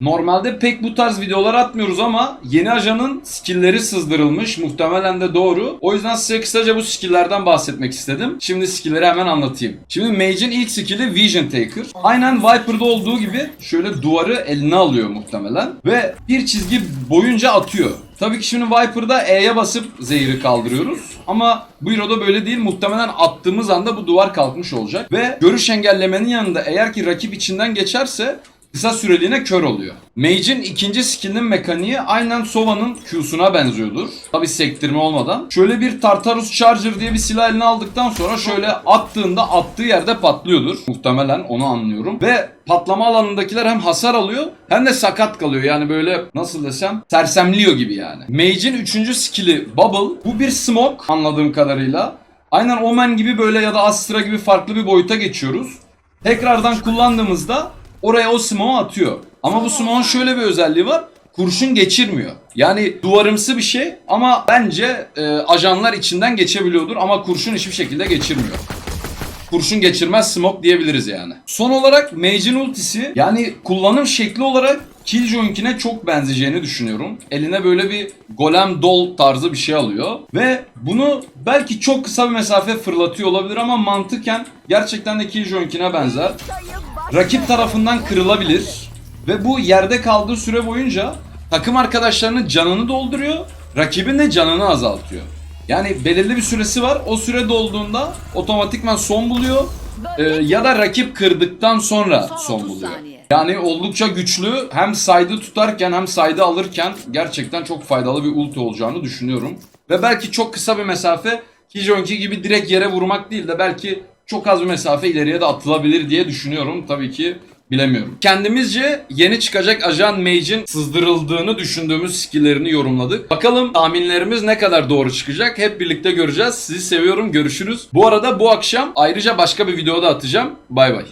Normalde pek bu tarz videolar atmıyoruz ama yeni ajanın skill'leri sızdırılmış. Muhtemelen de doğru. O yüzden size kısaca bu skill'lerden bahsetmek istedim. Şimdi skill'leri hemen anlatayım. Şimdi Mage'in ilk skill'i Vision Taker. Aynen Viper'da olduğu gibi şöyle duvarı eline alıyor muhtemelen. Ve bir çizgi boyunca atıyor. Tabii ki şimdi Viper'da E'ye basıp zehri kaldırıyoruz. Ama bu Hero'da böyle değil. Muhtemelen attığımız anda bu duvar kalkmış olacak. Ve görüş engellemenin yanında eğer ki rakip içinden geçerse kısa süreliğine kör oluyor. Mage'in ikinci skill'in mekaniği aynen Sova'nın Q'suna benziyordur. Tabi sektirme olmadan. Şöyle bir Tartarus Charger diye bir silah eline aldıktan sonra şöyle attığında attığı yerde patlıyordur. Muhtemelen onu anlıyorum. Ve patlama alanındakiler hem hasar alıyor hem de sakat kalıyor. Yani böyle nasıl desem sersemliyor gibi yani. Mage'in üçüncü skill'i Bubble. Bu bir smoke anladığım kadarıyla. Aynen Omen gibi böyle ya da Astra gibi farklı bir boyuta geçiyoruz. Tekrardan kullandığımızda oraya o smoke'u atıyor. Ama bu smoke'un şöyle bir özelliği var. Kurşun geçirmiyor. Yani duvarımsı bir şey ama bence e, ajanlar içinden geçebiliyordur ama kurşun hiçbir şekilde geçirmiyor. Kurşun geçirmez smoke diyebiliriz yani. Son olarak Mage'in ultisi yani kullanım şekli olarak Killjoy'unkine çok benzeyeceğini düşünüyorum. Eline böyle bir golem dol tarzı bir şey alıyor. Ve bunu belki çok kısa bir mesafe fırlatıyor olabilir ama mantıken gerçekten de Killjoy'unkine benzer. Rakip tarafından kırılabilir. Ve bu yerde kaldığı süre boyunca takım arkadaşlarının canını dolduruyor. Rakibin de canını azaltıyor. Yani belirli bir süresi var. O süre dolduğunda otomatikman son buluyor. Ee, ya da rakip kırdıktan sonra Son son 30 buluyor. Yani oldukça güçlü. Hem side'ı tutarken hem side'ı alırken gerçekten çok faydalı bir ulti olacağını düşünüyorum. Ve belki çok kısa bir mesafe Kijonki gibi direkt yere vurmak değil de belki çok az bir mesafe ileriye de atılabilir diye düşünüyorum. Tabii ki bilemiyorum. Kendimizce yeni çıkacak ajan Mage'in sızdırıldığını düşündüğümüz skill'lerini yorumladık. Bakalım tahminlerimiz ne kadar doğru çıkacak hep birlikte göreceğiz. Sizi seviyorum görüşürüz. Bu arada bu akşam ayrıca başka bir videoda atacağım. Bay bay.